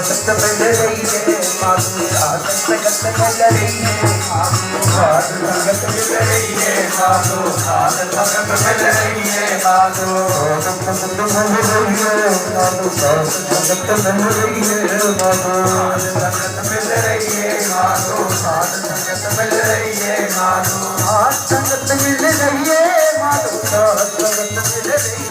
ਸਾਥ ਸਤਤ ਮਿਲ ਰਹੀ ਹੈ ਮਾਤੂ ਸਾਥ ਸਤਤ ਮਿਲ ਰਹੀ ਹੈ ਮਾਤੂ ਸਾਥ ਸੰਗਤ ਮਿਲ ਰਹੀ ਹੈ ਮਾਤੂ ਸਾਥ ਸੰਗਤ ਮਿਲ ਰਹੀ ਹੈ ਮਾਤੂ ਸਾਥ ਸੰਗਤ ਮਿਲ ਰਹੀ ਹੈ ਮਾਤੂ ਸਾਥ ਸੰਗਤ ਮਿਲ ਰਹੀ ਹੈ ਮਾਤੂ ਸੰਗਤ ਮਿਲ ਰਹੀ ਹੈ ਮਾਤੂ ਸਾਥ ਸੰਗਤ ਮਿਲ ਰਹੀ ਹੈ ਮਾਤੂ ਸਾਥ ਸੰਗਤ ਮਿਲ ਰਹੀ ਹੈ ਮਾਤੂ ਸਾਥ ਸੰਗਤ ਮਿਲ ਰਹੀ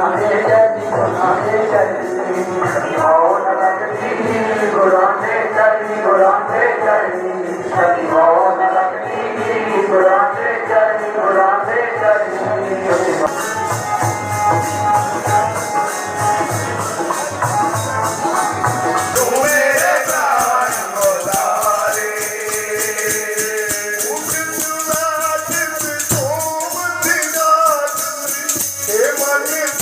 Hallelujah.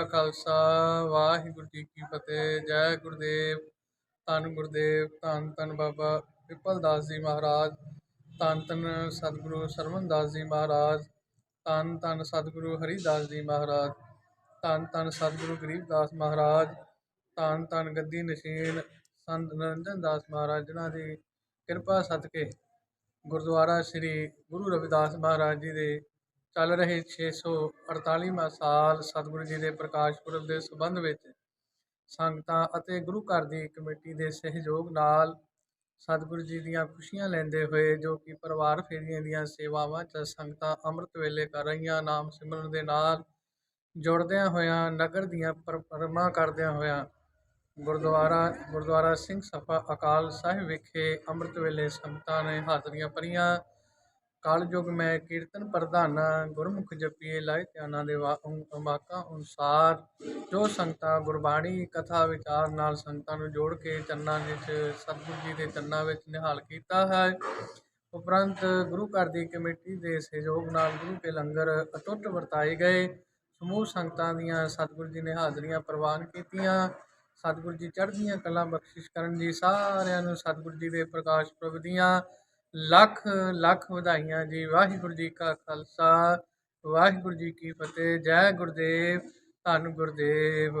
ਕਾ ਖਾਲਸਾ, ਵਾਹਿਗੁਰੂ ਜੀ ਕੀ ਫਤਿਹ, ਜੈ ਗੁਰਦੇਵ। ਧੰਨ ਗੁਰਦੇਵ, ਧੰਨ ਧੰਨ ਬਾਬਾ ਪਿਪਲ ਦਾਸ ਜੀ ਮਹਾਰਾਜ। ਧੰਨ ਧੰਨ ਸਤਿਗੁਰੂ ਸਰਵਨ ਦਾਸ ਜੀ ਮਹਾਰਾਜ। ਧੰਨ ਧੰਨ ਸਤਿਗੁਰੂ ਹਰੀਦਾਸ ਜੀ ਮਹਾਰਾਜ। ਧੰਨ ਧੰਨ ਸਤਿਗੁਰੂ ਗਰੀਬ ਦਾਸ ਮਹਾਰਾਜ। ਧੰਨ ਧੰਨ ਗੱਦੀ ਨਸ਼ੀਨ ਸੰਤ ਨਿਰੰਜਨ ਦਾਸ ਮਹਾਰਾਜ, ਜਿਨ੍ਹਾਂ ਦੀ ਕਿਰਪਾ ਸਦਕੇ ਗੁਰਦੁਆਰਾ ਸ੍ਰੀ ਗੁਰੂ ਰਵਿਦਾਸ ਮਹਾਰਾਜ ਜੀ ਦੇ ਚੱਲ ਰਹੇ 648ਵਾਂ ਸਾਲ ਸਤਿਗੁਰੂ ਜੀ ਦੇ ਪ੍ਰਕਾਸ਼ ਪੁਰਬ ਦੇ ਸਬੰਧ ਵਿੱਚ ਸੰਗਤਾਂ ਅਤੇ ਗੁਰੂ ਘਰ ਦੀ ਕਮੇਟੀ ਦੇ ਸਹਿਯੋਗ ਨਾਲ ਸਤਿਗੁਰੂ ਜੀ ਦੀਆਂ ਖੁਸ਼ੀਆਂ ਲੈਂਦੇ ਹੋਏ, ਜੋ ਕਿ ਪਰਿਵਾਰ ਫੇਰੀਆਂ ਦੀਆਂ ਸੇਵਾਵਾਂ ਚ ਸੰਗਤਾਂ ਅੰਮ੍ਰਿਤ ਵੇਲੇ ਕਰ ਰਹੀਆਂ, ਨਾਮ ਸਿਮਰਨ ਦੇ ਨਾਲ ਜੁੜਦਿਆਂ ਹੋਇਆਂ, ਨਗਰ ਦੀਆਂ ਪਰਮਾ ਕਰਦਿਆਂ ਹੋਇਆਂ, ਗੁਰਦੁਆਰਾ ਗੁਰਦੁਆਰਾ ਸਿੰਘ ਸਫਾ ਅਕਾਲ ਸਾਹਿਬ ਵਿਖੇ ਅੰਮ੍ਰਿਤ ਵੇਲੇ ਸੰਗਤਾਂ ਨੇ ਹਾਜ਼ਰੀਆਂ ਭਰੀਆਂ। ਕਾਲਯੁਗ ਮੈਂ ਕੀਰਤਨ ਪ੍ਰਧਾਨਾ ਗੁਰਮੁਖ ਜਪੀਏ ਲਾਇ ਧਿਆਨਾਂ ਦੇ ਵਾਕਾਂ ਅਨੁਸਾਰ। ਜੋ ਸੰਗਤਾਂ ਗੁਰਬਾਣੀ ਕਥਾ ਵਿਚਾਰ ਨਾਲ ਸੰਗਤਾਂ ਨੂੰ ਜੋੜ ਕੇ ਚੰਨਾਂ ਵਿੱਚ, ਸਤਿਗੁਰੂ ਜੀ ਦੇ ਚੰਨਾਂ ਵਿੱਚ ਨਿਹਾਲ ਕੀਤਾ ਹੈ। ਉਪਰੰਤ ਗੁਰੂ ਘਰ ਦੀ ਕਮੇਟੀ ਦੇ ਸਹਿਯੋਗ ਨਾਲ ਗੁਰੂ ਕੇ ਲੰਗਰ ਅਟੁੱਟ ਵਰਤਾਏ ਗਏ। ਸਮੂਹ ਸੰਗਤਾਂ ਦੀਆਂ ਸਤਿਗੁਰੂ ਜੀ ਨੇ ਹਾਜ਼ਰੀਆਂ ਪ੍ਰਵਾਨ ਕੀਤੀਆਂ। ਸਤਿਗੁਰੂ ਜੀ ਚੜ੍ਹਦੀਆਂ ਕਲਾ ਬਖਸ਼ਿਸ਼ ਕਰਨ ਜੀ ਸਾਰਿਆਂ ਨੂੰ ਸਤਿਗੁਰੂ ਜੀ ਦੇ ਪ੍ਰਕਾਸ਼ ਪੁਰਬ ਦੀਆਂ ਲੱਖ ਲੱਖ ਵਧਾਈਆਂ ਜੀ। ਵਾਹਿਗੁਰੂ ਜੀ ਕਾ ਖਾਲਸਾ, ਵਾਹਿਗੁਰੂ ਜੀ ਕੀ ਫਤਿਹ। ਜੈ ਗੁਰਦੇਵ, ਧੰਨ ਗੁਰਦੇਵ।